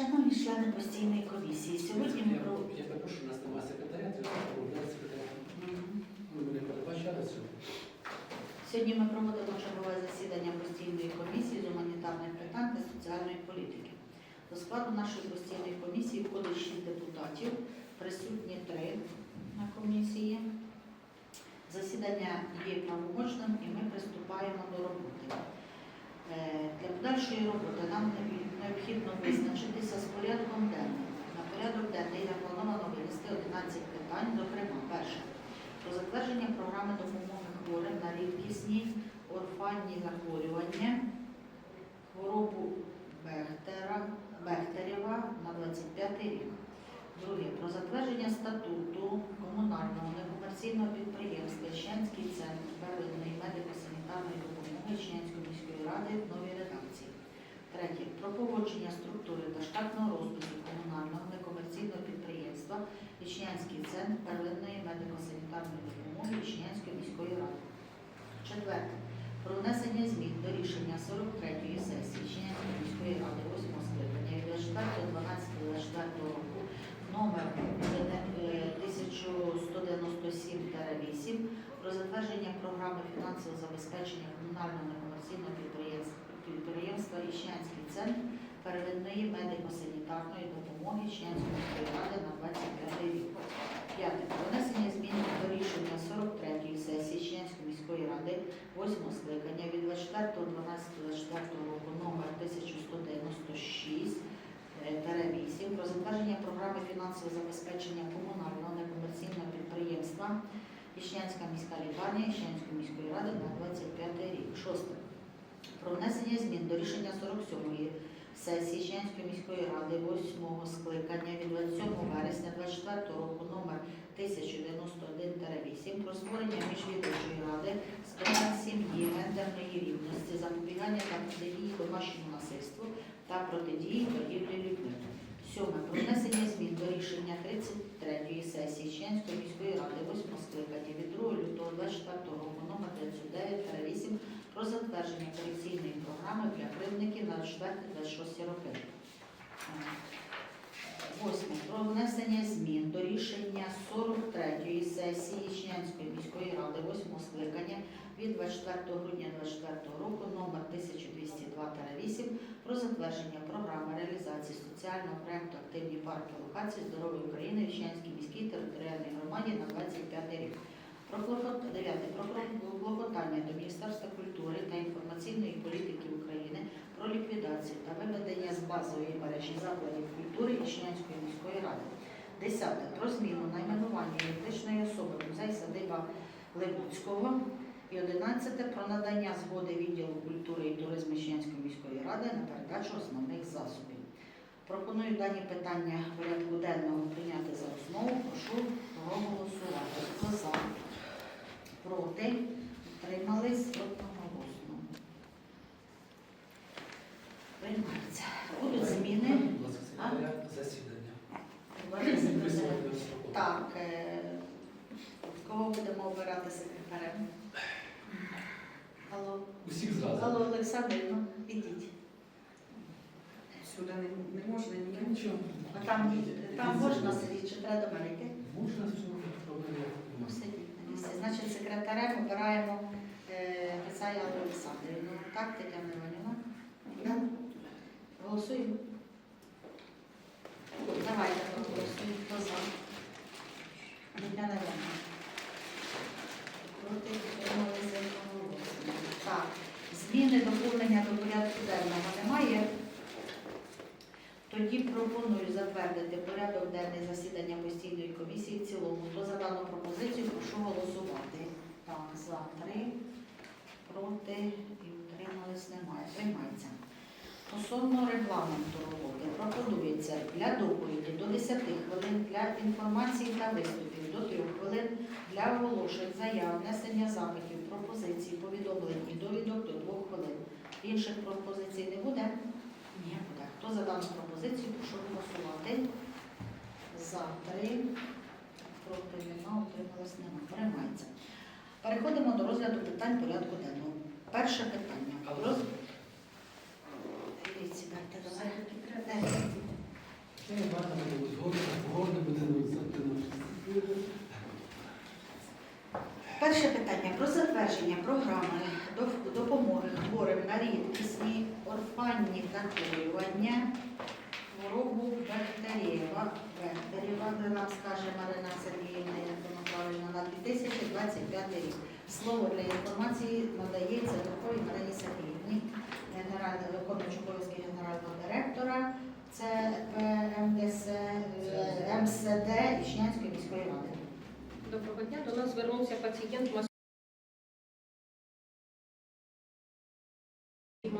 Шановні члени постійної комісії, сьогодні ми про Я перепрошую, у нас немає секретаря, це секретаря. Ми не передбачали цього. сьогодні ми проводимо чергове засідання постійної комісії з гуманітарних питань та соціальної політики. До складу нашої постійної комісії входить 6 депутатів, присутні 3 на комісії. Засідання є правомочним і ми приступаємо до роботи. Е, Для подальшої роботи нам необхідно визначитися з порядком денним. На порядок денний заплановано винести 11 питань, зокрема, перше про затвердження програми допомоги хворим на рідкісні орфанні захворювання, хворобу Бехтера, Бехтерєва на 25 рік. Друге про затвердження статуту комунального некомерційного підприємства Щенський центр первинної медико-санітарної допомоги Щенської міської ради в новій редакції. Третє про погодження структури та штатного розпису комунального некомерційного підприємства Ічнянський центр первинної медико-санітарної допомоги Ічнянської міської ради. Четверте. Про внесення змін до рішення 43-ї сесії Ічнянської міської ради 8 скликання від 24.12.24 року номер е, 1197-8 про затвердження програми фінансового забезпечення комунального некомерційного підприємства підприємства Ічнянський центр первинної медико-санітарної допомоги Ічнянської міської ради на 25 рік. П'яте. Внесення змін до рішення 43-ї сесії Ічнянської міської ради 8 скликання від 24.12.24 року номер 1196 8 про затвердження програми фінансового забезпечення комунального некомерційного підприємства Ічнянська міська лікарня Ічнянської міської ради на 25 рік. Шосте. Про внесення змін до рішення 47-ї сесії Ічнянської міської ради 8 скликання від 27 вересня 24 року номер 1091-8 про створення міжвідомчої ради з питань сім'ї, гендерної рівності, запобігання та протидії домашньому насильству та протидії торгівлі людьми. Сьоме. Про внесення змін до рішення 33-ї сесії Ченської міської ради 8 скликання від 2 лютого 24 року номер 39-8 про затвердження корекційної програми для кривдників на 4-26 роки. Е, Восьме. Про внесення змін до рішення 43-ї сесії Ічнянської міської ради 8 скликання від 24 грудня 2024 року номер 1202-8 про затвердження програми реалізації соціального проекту «Активні парки локації здоров'я України в Ічнянській міській територіальній громаді на 25 рік. Дев'яте. Про клопотання до Міністерства культури та інформаційної політики України про ліквідацію та виведення з базової мережі закладів культури Ічнянської міської ради. Десяте. Про зміну найменування юридичної особи музей садиба Левуцького. І 11 про надання згоди відділу культури і туризму Ічнянської міської ради на передачу основних засобів. Пропоную дані питання порядку денного прийняти за основу. Прошу проголосувати. Хто за? Проти? Утримались одноголосно. Приймається. Будуть зміни. Будь ласка, секретаря засідання. Висновок строку. Так, е, кого будемо обирати секретарем? Алло. Усіх зразу. Алло, Олександрівна, ідіть. Сюди не, не можна Та ні. нічого. А там, там можна сидіти, чи треба до мене йти? Можна все на місці. Значить, секретарем обираємо е, Грицая Аллу Олександрівну. Так, Тетяна Іванівна? Голосуємо? Давайте проголосуємо. Хто за? Тетяна Іванівна. Проти одноголосно. Так, зміни доповнення до порядку денного немає. Тоді пропоную затвердити порядок денний засідання постійної комісії в цілому. Хто за дану пропозицію, прошу голосувати. Так, за три, проти і утримались немає. Приймається. Стосовно регламенту роботи пропонується для доповіді до 10 хвилин, для інформації та виступів до 3 хвилин, для оголошень, заяв, внесення запитів, пропозицій, повідомлень і довідок до 2 хвилин. Інших пропозицій не буде? Хто за дану пропозицію, прошу голосувати. За три, проти нема, утрималось нема. Приймається. Переходимо до розгляду питань порядку денного. Перше питання. Роз... Буде затягнути. Перше питання про затвердження програми допомоги хворим на рідкісні орфанні захворювання хворобу Бехтерєва. Бехтерєва, де нам скаже Марина Сергіївна, як воно правильно, на 2025 рік. Слово для інформації надається такої Марині Сергіївні, генеральна виконуюча обов'язки генерального директора. Це МДС, МСД Ічнянської міської ради. Доброго дня. До нас звернувся пацієнт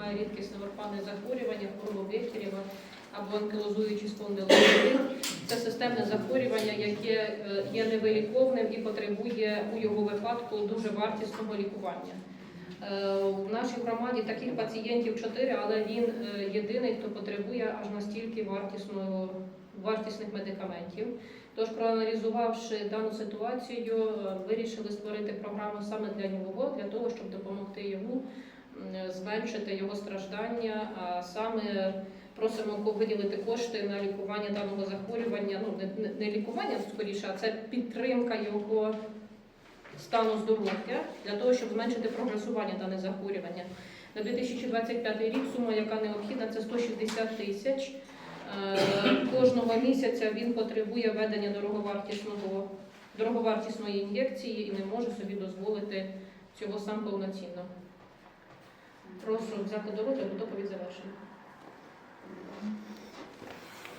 має рідкісне орфанне захворювання, хворобу Бехтерєва або анкилозуючий спондилоз. Це системне захворювання, яке е, є невиліковним і потребує у його випадку дуже вартісного лікування. Е, У нашій громаді таких пацієнтів чотири, але він е, єдиний, хто потребує аж настільки вартісного, вартісних медикаментів. Тож, проаналізувавши дану ситуацію, е, вирішили створити програму саме для нього, для того, щоб допомогти йому зменшити його страждання. А саме просимо виділити кошти на лікування даного захворювання. Ну не, не- лікування скоріше, а це підтримка його стану здоров'я для того, щоб зменшити прогресування дане захворювання. На 2025 рік сума, яка необхідна, це 160 тисяч. Е, Кожного місяця він потребує ведення дороговартісного, дороговартісної ін'єкції і не може собі дозволити цього сам повноцінно. Прошу взяти до розгляду, доповідь завершена.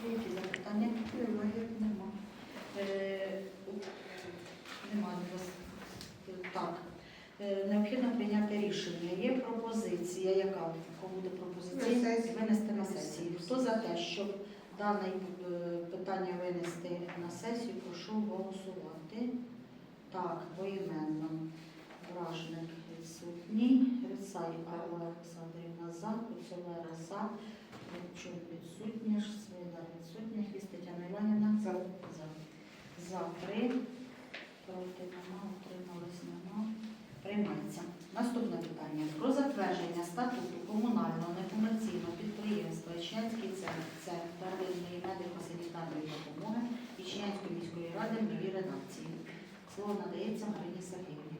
Які запитання? Нема. Е, Немає у вас. Е, Так. Е, Необхідно прийняти рішення. Є пропозиція, яка кому буде пропозиція? На. Винести на сесію. Хто за те, щоб дане е, питання винести на сесію, прошу голосувати. Так, поіменно. Вражник відсутній. Грицай Алла Олександрівна за, Куцелера за. Чув відсутня, Свида відсутня, Хвіст Тетяна Іванівна За. за. За три, проти нема, утримались нема. Приймається. Наступне питання. Про затвердження статуту комунального некомерційного підприємства Ічнянський центр центр первинної медико-санітарної допомоги Ічнянської міської ради в новій редакції. Слово надається Марині Сергіївні.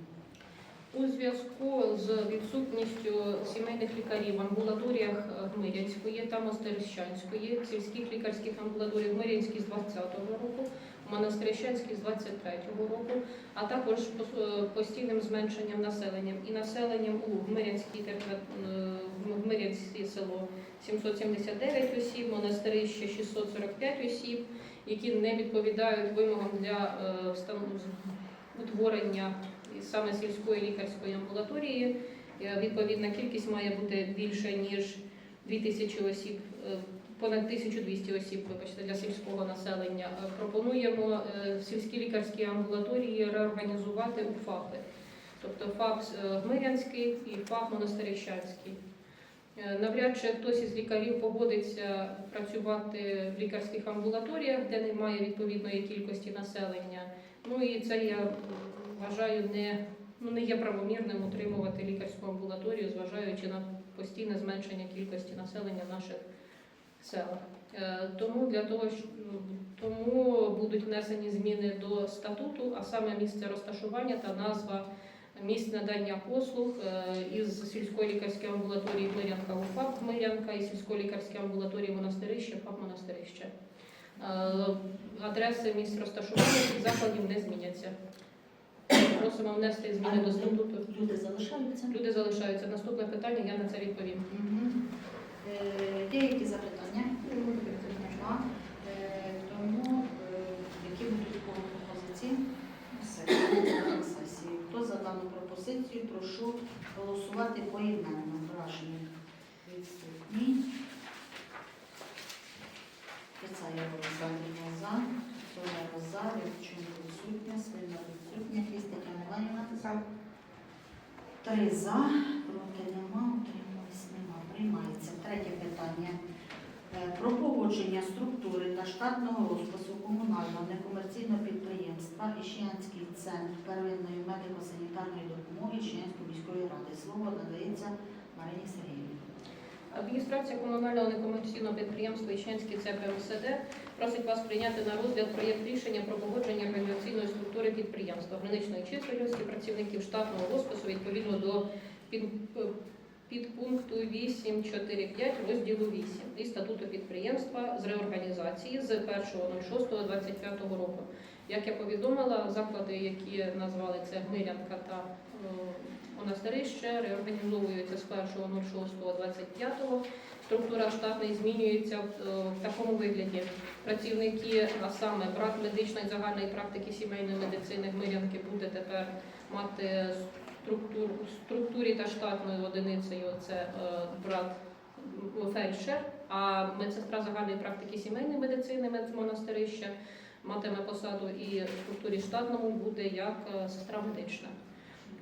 У зв'язку з відсутністю сімейних лікарів в амбулаторіях е, Гмирянської та Мостерщанської, сільських лікарських амбулаторій Гмирянській з 20-го року, Монастирищанській з 23-го року, а також е, постійним зменшенням населення. І населенням у Гмирянській термі- е, село 779 осіб, Монастирище 645 осіб, які не відповідають вимогам для е, утворення саме сільської лікарської амбулаторії. Е, Відповідна кількість має бути більше ніж 2000 осіб, е, понад 1200 осіб, вибачте, для сільського населення. Е, Пропонуємо в сільській лікарській амбулаторії реорганізувати у ФАПи, тобто ФАП е, Гмирянський і ФАП Монастирищанський. Навряд чи хтось із лікарів погодиться працювати в лікарських амбулаторіях, де немає відповідної кількості населення. Ну і це я вважаю не, ну, не є правомірним утримувати лікарську амбулаторію, зважаючи на постійне зменшення кількості населення в наших селах. Е, Тому для того, ну, тому будуть внесені зміни до статуту, а саме місце розташування та назва місць надання послуг е, із сільської лікарської амбулаторії Хмирянка УФАП Хмирянка і сільської лікарської амбулаторії Монастирище ФАП Монастирище. Е, Адреси місць розташування цих закладів не зміняться. Просимо внести зміни до статуту. Люди залишаються? Люди залишаються. Наступне питання, я на це відповім. Мгм. Е, Є які запитання? Нема. Е, Тому е, які будуть у кого пропозиції? Все, на сесії. Хто за дану пропозицію, прошу голосувати поіменно. Враження відсутні. Пицая Олександрівна за, Соляра за, Рябчун відсутня, Свина відсутня, Хвіст Тетяна Іванівна За. Три за, проти нема, утримались нема. Приймається. Третє питання. Е, Про погодження структури та штатного розпису комунального некомерційного підприємства центр первинної медико-санітарної допомоги Іщенської міської ради. Слово надається Марині Сергіївні. Адміністрація комунального некомерційного підприємства Іщенський ЦПМСД просить вас прийняти на розгляд проєкт рішення про погодження організаційної структури підприємства, граничної чисельності працівників штатного розпису відповідно до під, підпункту 8.4.5 розділу 8 і статуту підприємства з реорганізації з 1.06.25 року. Як я повідомила, заклади, які назвали це Гмирянка та е, Монастирище, реорганізовуються з 1.06.25. Структура штатної змінюється в, е, такому вигляді. Працівники, а саме брат медичної загальної практики сімейної медицини Гмирянки буде тепер мати структур, в структурі та штатною одиницею це е, брат фельдшер, а медсестра загальної практики сімейної медицини мед- монастирища матиме посаду і в структурі штатному буде як е, сестра медична.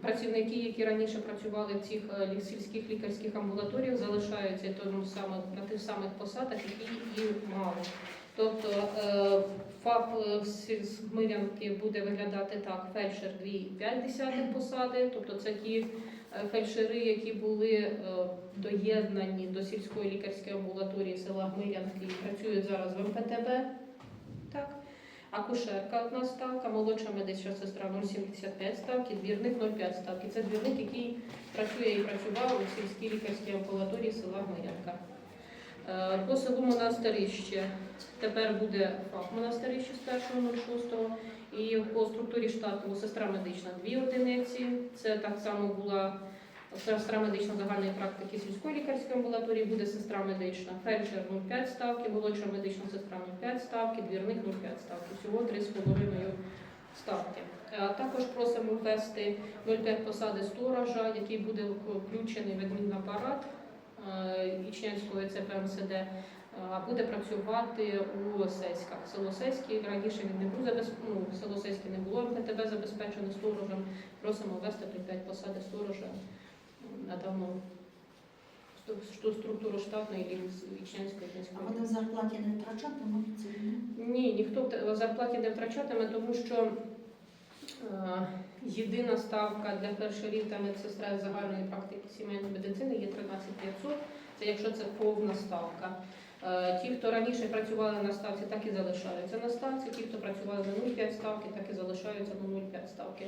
Працівники, які раніше працювали в цих е, сільських лікарських амбулаторіях, залишаються тому саме на тих самих посадах, які і мали. Тобто е, ФАП з буде виглядати так: фельдшер 2,5 посади, тобто це ті фельдшери, які були доєднані до сільської лікарської амбулаторії села Гмирянки і працюють зараз в МПТБ. Акушерка одна ставка, молодша медична сестра 0,75 ставки, двірник 0,5 ставки. Це двірник, який працює і працював у сільській лікарській амбулаторії села Гмирянка. Е, По селу Монастирище тепер буде ФАП Монастирище з 1.06 і по структурі штату сестра медична дві одиниці. Це так само була сестра медична загальної практики сільської лікарської амбулаторії, буде сестра медична, фельдшер 0,5 ставки, молодша медична сестра 0,5 ставки, двірник 0,5 ставки. Всього 3,5 ставки. Також просимо ввести 0,5 посади сторожа, який буде включений в адмінапарат е, Ічнянського ЦПМСД, е, а буде працювати у Сеськах. Село Сеське раніше він не був забез... ну, село Сеське не було МТБ забезпечене сторожем. Просимо ввести 0,5 посади сторожа на давну структуру штатної Ічнянської А вони в зарплаті не втрачатимуть? Ні, ніхто в зарплаті не втрачатиме, тому що е, єдина ставка для фельдшерів та медсестра з загальної практики сімейної медицини є 13 500. Це якщо це повна ставка. Е, ті, хто раніше працювали на ставці, так і залишаються на ставці. Ті, хто працювали на 0,5 ставки, так і залишаються на 0,5 ставки.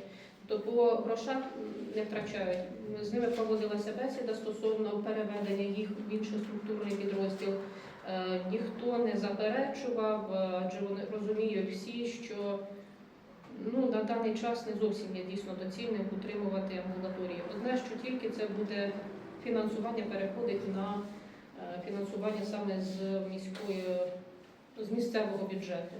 Тобто по грошах не втрачають. З ними проводилася бесіда стосовно переведення їх в інший структурний підрозділ. Е, Ніхто не заперечував, е, адже вони розуміють всі, що ну, на даний час не зовсім є дійсно доцільним утримувати амбулаторії. Одне, що тільки це буде фінансування переходить на е, фінансування саме з міської з місцевого бюджету.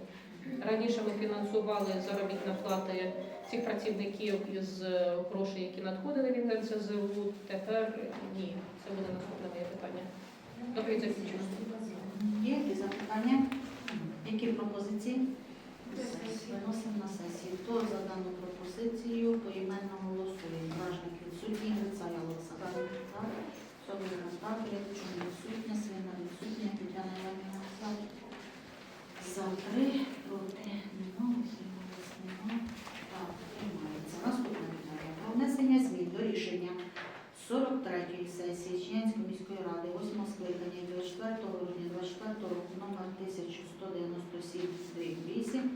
Раніше ми фінансували заробітні плати цих працівників із е, грошей, які надходили від НСЗУ. Тепер ні. Це буде наступне моє питання. Доповідь закінчено. Є якісь запитання? Які пропозиції? Виносимо на сесію. Хто за дану пропозицію поіменно голосує? Бражник відсутній, Грицая Олександр. За. Соболєва за. Рядчун відсутня, Свина відсутня, Тетяна Іванівна за. За три, проти нема, утрималась нема. Так, приймається. Наступне питання. Про внесення змін до рішення 43-ї сесії Чинянської міської ради 8 скликання 24 грудня 24 року номер 1197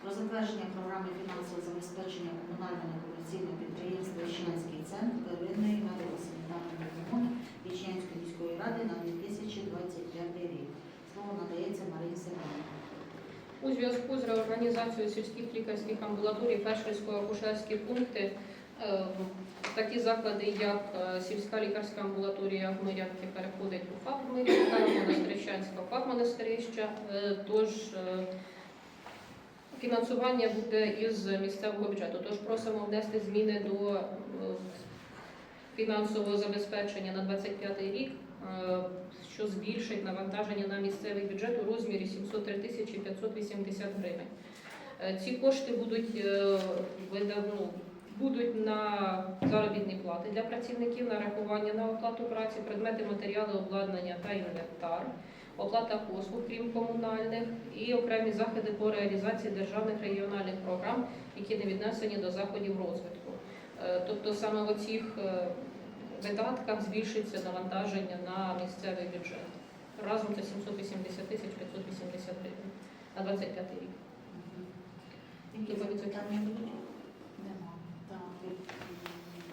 про затвердження програми фінансового забезпечення комунального некомерційного підприємства Ічнянський центр первинної медико-санітарної допомоги Ічнянської міської ради на 2025 рік. Слово надається Марії Семенівні. У зв'язку з реорганізацією лікарських амбулаторій, фельдшерсько-акушерські пункти, е, такі заклади, як е, сільська лікарська амбулаторія Гмирянки переходить у ФАП Гмирянка, Монастирищанська в ФАП Монастирище. Е, Тож фінансування буде із місцевого бюджету. Тож просимо внести зміни до фінансового забезпечення на 25 рік, що збільшить навантаження на місцевий бюджет у розмірі 703 тисячі 580 гривень. Е, Ці кошти будуть е, ну, будуть на заробітні плати для працівників, на рахування на оплату праці, предмети, матеріали, обладнання та інвентар, оплата послуг, крім комунальних, і окремі заходи по реалізації державних регіональних програм, які не віднесені до заходів розвитку. Е, Тобто саме в оцих е, видатках збільшиться навантаження на місцевий бюджет. Разом це 780 тисяч 580 гривень на 25 рік. Які запитання будуть? Нема. Так,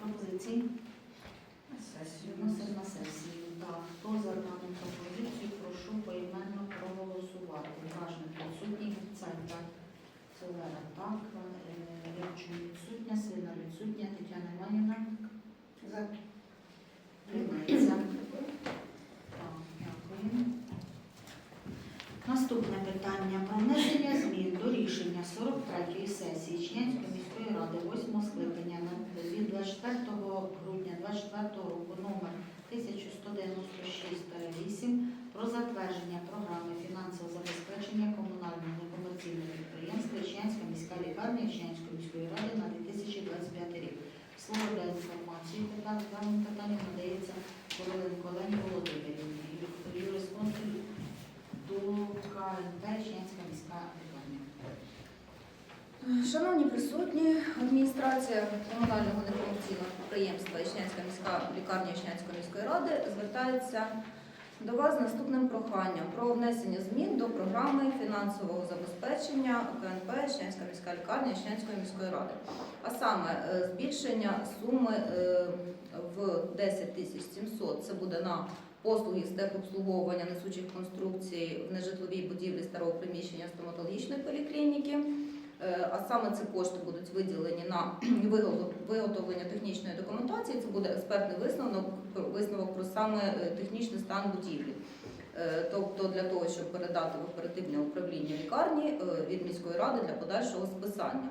пропозиції? Сесію. Вносимо на сесію. Так, хто за дану пропозицію, прошу поіменно проголосувати. Важник відсутній, Цайка, Солера, так, Рябчин відсутня, Сина відсутня, Тетяна Іванівна. За. Приймається. Так, дякую. Наступне питання про внесення змін до рішення 43-ї сесії Чнянської міської ради 8 скликання від 24 грудня 24 року номер 1196-8 про затвердження програми фінансового забезпечення комунального некомерційного підприємства Чнянська міська лікарня Чнянської міської ради на 2025 рік. Слово для інформації по даному питанню надається Короленко Олені Володимирівні, юрисконсуль до КНП Чнянська міська. Шановні присутні, адміністрація комунального некомерційного підприємства Ічнянська міська лікарня Ічнянської міської ради звертається до вас з наступним проханням про внесення змін до програми фінансового забезпечення КНП Ічнянська міська лікарня Ічнянської міської ради. А саме е, збільшення суми е, в 10 тисяч 700 це буде на послуги з техобслуговування несучих конструкцій в нежитловій будівлі старого приміщення стоматологічної поліклініки. Е, А саме ці кошти будуть виділені на виготов- виготовлення технічної документації. Це буде експертний висновок, висновок про саме е, технічний стан будівлі. Е, Тобто для того, щоб передати в оперативне управління лікарні від міської ради для подальшого списання.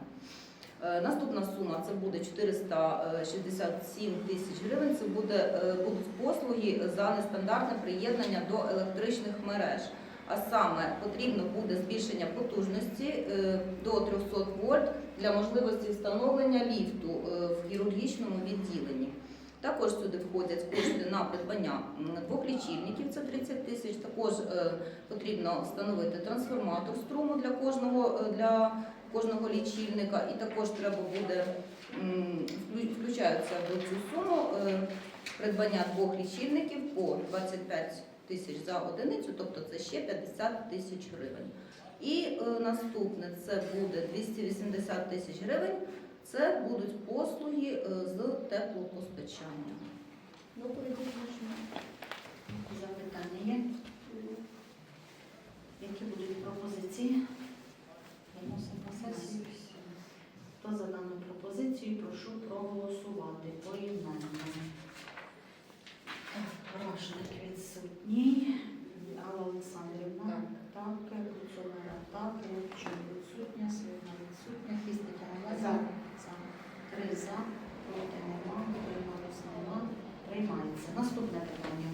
Наступна сума це буде 467 тисяч гривень. Це буде, будуть послуги за нестандартне приєднання до електричних мереж. А саме потрібно буде збільшення потужності е, до 300 вольт для можливості встановлення ліфту е, в хірургічному відділенні. Також сюди входять кошти на придбання двох лічильників, це 30 тисяч. Також е, потрібно встановити трансформатор струму для кожного для кожного лічильника, і також треба буде включаються в цю суму придбання двох лічильників по 25 тисяч за одиницю, тобто це ще 50 тисяч гривень. І е, наступне це буде 280 тисяч гривень. Це будуть послуги е, з теплопостачання. Доповіді можна. Запитання є? Які будуть пропозиції? Виносимо на сесію. Хто за дану пропозицію, прошу проголосувати поіменно. Так, Рашник відсутній. Алла Олександрівна. Так. Куцовара. Так. Рябчин відсутня. Свина відсутня. Хістика за. Три за. Проти нема. Утрималось нема. Приймається. Наступне питання.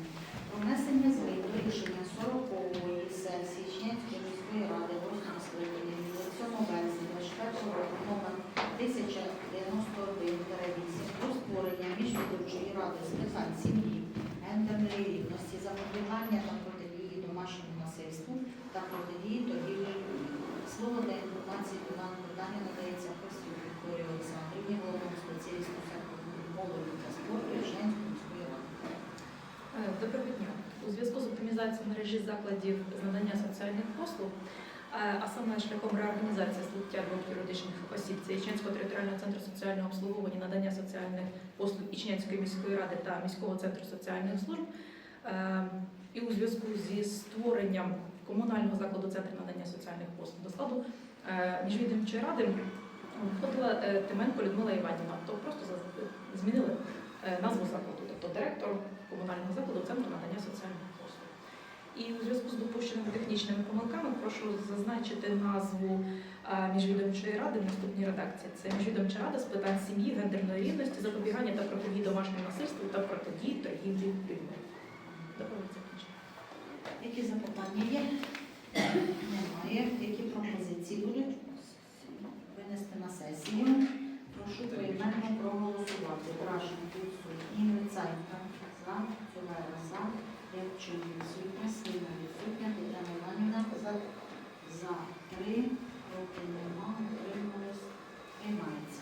Про внесення змін до рішення 40-ї сесії Чнянської міської ради 8 скликання від 7 вересня 24 року номер 1091-8 про створення міжвідомчої ради з питань сім'ї, гендерної рівності, запобігання та протидії домашньому насильству та протидії торгівлі людьми. Слово для інформації по даному питанню надається Костюк Вікторії Олександрівні, головному спеціалісту сектору молоді та спорту Чнянської міської ради. Е, Доброго дня. У зв'язку з оптимізацією мережі закладів з надання соціальних послуг, а саме шляхом реорганізації злиття двох юридичних осіб Ічнянського територіального центру соціального обслуговування, надання соціальних послуг Ічнянської міської ради та міського центру соціальних служб. Е, І у зв'язку зі створенням комунального закладу центру надання соціальних послуг до складу е, міжвідомчої ради входила е, Тименко Людмила Іванівна. То просто змінили назву закладу, тобто директор комунального закладу Центру надання соціальних послуг. І у зв'язку з допущеними технічними помилками прошу зазначити назву е, міжвідомчої ради в наступній редакції. Це міжвідомча рада з питань сім'ї, гендерної рівності, запобігання та протидії домашньому насильству та протидії торгівлі людьми. Доповідь закінчена. Які запитання є? Немає. Які пропозиції будуть винести на сесію? Прошу поіменно проголосувати. Брашник відсутній, Мицайка за, Цюлера за, Рябчин відсутня, Слина відсутня, Тетяна Іванівна за, три, проти нема, утримались, приймається.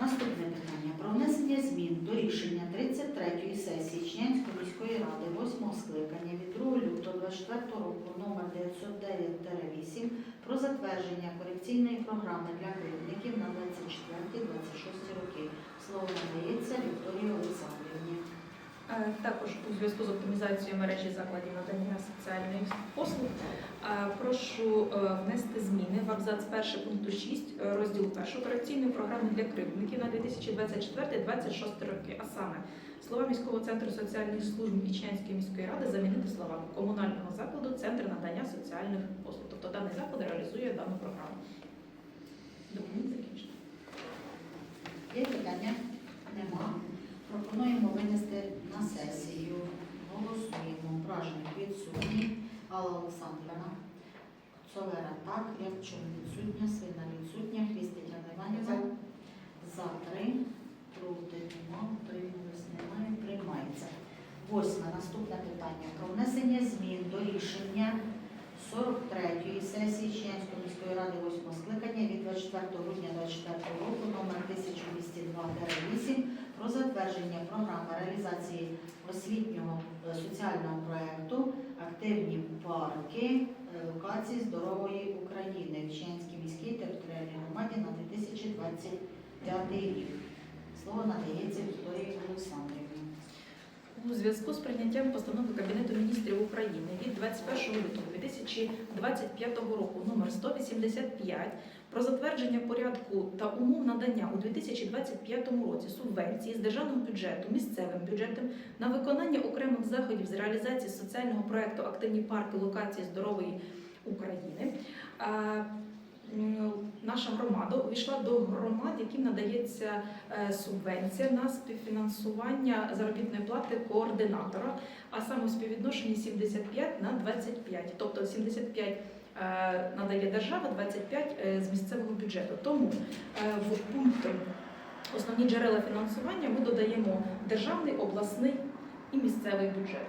Наступне питання про внесення змін до рішення 33-ї сесії Чнянської міської ради 8 скликання від 2 лютого 24 року номер 909-8 про затвердження корекційної програми для кривдників на 24-26 роки. Слово надається Вікторії Олександрівні. Е, Також у зв'язку з оптимізацією мережі закладів надання соціальних послуг е, прошу е, внести зміни в абзац 1 пункту 6 е, розділу 1 корекційної програми для кривдників на 2024-2026 роки, а саме слова міського центру соціальних служб Вічнянської міської ради замінити словами комунального закладу Центр надання соціальних послуг. Тобто даний заклад реалізує дану програму. Документ закінчено. Є питання? Нема. Пропонуємо винести на сесію. Голосуємо. Бражник відсутній. Алла Олександрівна. Совера так. Рябчун відсутня. Свина відсутня. Хвіст Тетяна Іванівна. За три. Проти нема. Утримались немає. Приймається. Восьме. Наступне питання. Про внесення змін до рішення 43-ї сесії Ченської міської ради 8 скликання від 24 грудня 2024 року номер 1202-8 про затвердження програми реалізації освітнього е, соціального проекту Активні парки е, локації здорової України в міській територіальній громаді на 2025 рік. Слово надається Вікторії Олександрівні. У зв'язку з прийняттям постанови Кабінету міністрів України від 21 лютого 2025 року номер 185 про затвердження порядку та умов надання у 2025 році субвенції з державного бюджету місцевим бюджетом на виконання окремих заходів з реалізації соціального проекту Активні парки локації здорової України. Наша громада увійшла до громад, яким надається е, субвенція на співфінансування заробітної плати координатора, а саме у співвідношенні 75 на 25. Тобто 75 е, надає держава, 25 е, з місцевого бюджету. Тому е, в пункт основні джерела фінансування ми додаємо державний, обласний і місцевий бюджет.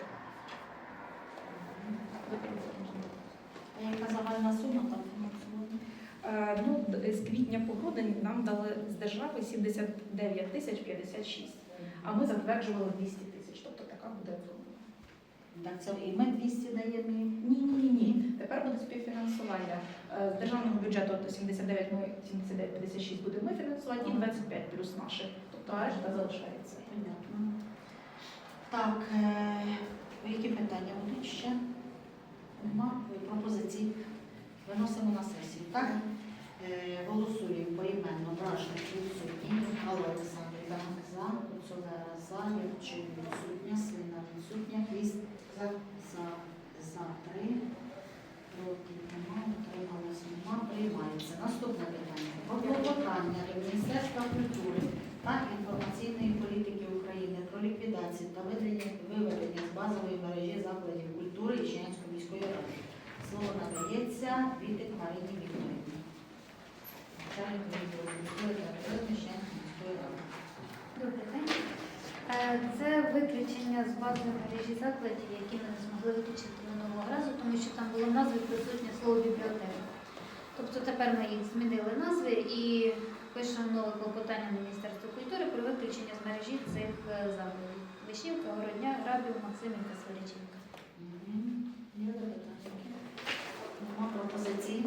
А яка загальна сума там фінансування? Е, Ну, з квітня по грудень нам дали з держави 79 тисяч 56, а ми затверджували 200 тисяч, тобто така буде. Так це і ми 200 даємо. Ні, ні, ні. Тепер буде співфінансування. Е, З державного бюджету до 79 ми 79 56 будемо ми фінансувати і 25 плюс наші. Тобто решта залишається. Понятно. Так, е, які питання будуть ще? Нема пропозицій. Виносимо на сесію. Так? Е, голосуємо поіменно. Бражник відсутній. Алла Олександрівна за. Коцовера за. Євчук відсутня. Свина відсутня. Хвіст за. За. За три. Проти нема. Утрималось нема. Приймається. Наступне питання. Про до Міністерства культури та інформаційної політики України про ліквідацію та виведення, виведення з базової мережі закладів культури Ічнянської міської ради. Слово надається Вітик Марині Вікторівні. Начальник відділу Ічнянської міської ради. Добрий. Е, Це виключення з базової мережі закладів, які ми не змогли виключити минулого разу, тому що там було в назві присутнє слово бібліотека. Тобто тепер ми їх змінили назви і пишемо нове клопотання на Міністерство культури про виключення з мережі цих е, закладів. Вишнівка, Городня, Грабів, Максимівка. Є? Нема пропозицій?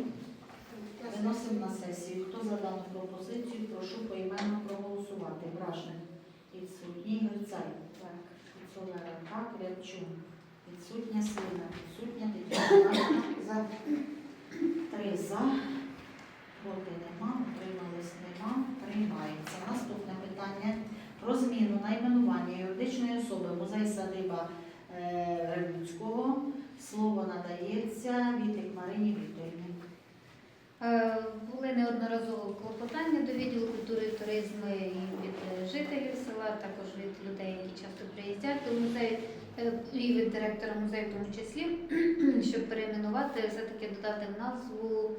Виносимо на сесію. Хто за дану пропозицію, прошу поіменно проголосувати. Бражник. Відсутній Грицай. Так. Солера. Так. Рябчун. Відсутня Свина. Відсутня. Іванівна. За. Три за. Проти нема. Утримались нема. Приймається. Наступне питання про зміну найменування юридичної особи музей садиба е, Слово надається Вітик Марині Вікторівні. Е, Були неодноразово клопотання до відділу культури і туризму і від е, жителів села, також від людей, які часто приїздять до музею, е, і від директора музею в тому числі, щоб перейменувати, все-таки додати назву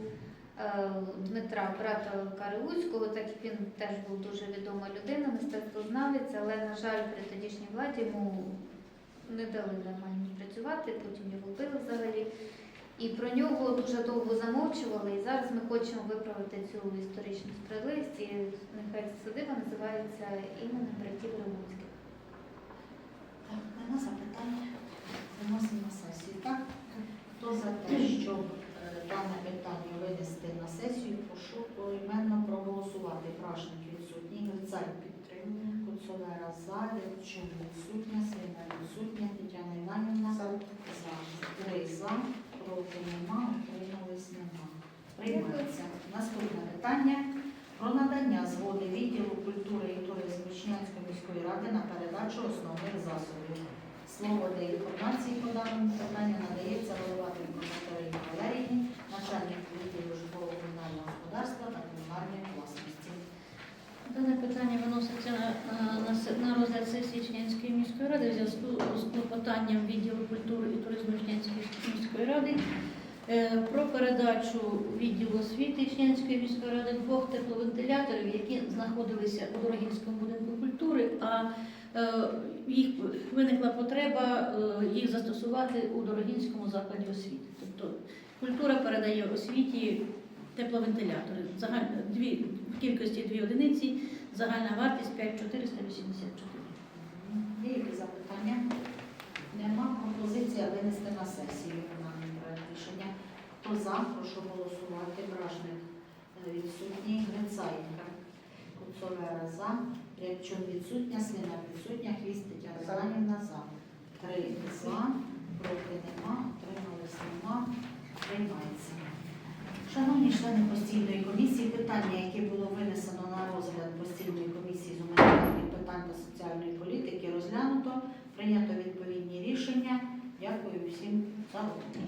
Дмитра, брата Кариуцького, так як він теж був дуже відома людина, мистецтвознавець, але, на жаль, при тодішній владі йому не дали нормально працювати, потім його вбили взагалі. І про нього дуже довго замовчували. І зараз ми хочемо виправити цю історичну справедливість. І нехай садиба називається іменем братів Римуцьких. Так, нема запитань. Виносимо на сесію, так? Хто за те, щоб е, дане питання винести на сесію, прошу поіменно проголосувати. Пражник відсутній, Грицай підтримує, Куцовера за, Рябчук відсутня, Свина відсутня, Тетяна Іванівна за. Три за, проти нема, утримались нема. Приймається. Наступне питання про надання згоди відділу культури і туризму Чернівської міської ради на передачу основних засобів. Слово для інформації по даному питанню надається головатенько Катерині Валеріївні, начальник відділу житлово-комунального господарства та комунальної власності. Дане питання виноситься на, на, на розгляд сесії Чернівської міської ради в зв'язку з клопотанням відділу культури і туризму Чернівської міської ради про передачу відділу освіти Чернівської міської ради двох тепловентиляторів, які знаходилися у Дорогінському будинку культури, а е, їх виникла потреба е, їх застосувати у Дорогінському закладі освіти. Тобто культура передає освіті тепловентилятори. Загальна дві в кількості дві одиниці, загальна вартість 5484. Є якісь запитання? Нема пропозиція винести на сесію. Хто за, прошу голосувати. Бражник е, відсутній, Грицайка, Куцовера за, Рябчун відсутня, Свина відсутня, Хвіст Тетяна Іванівна за. Три за, проти нема, тримались нема, приймається. Шановні члени постійної комісії, питання, яке було винесено на розгляд постійної комісії з гуманітарних питань та соціальної політики, розглянуто, прийнято відповідні рішення. Дякую всім за роботу.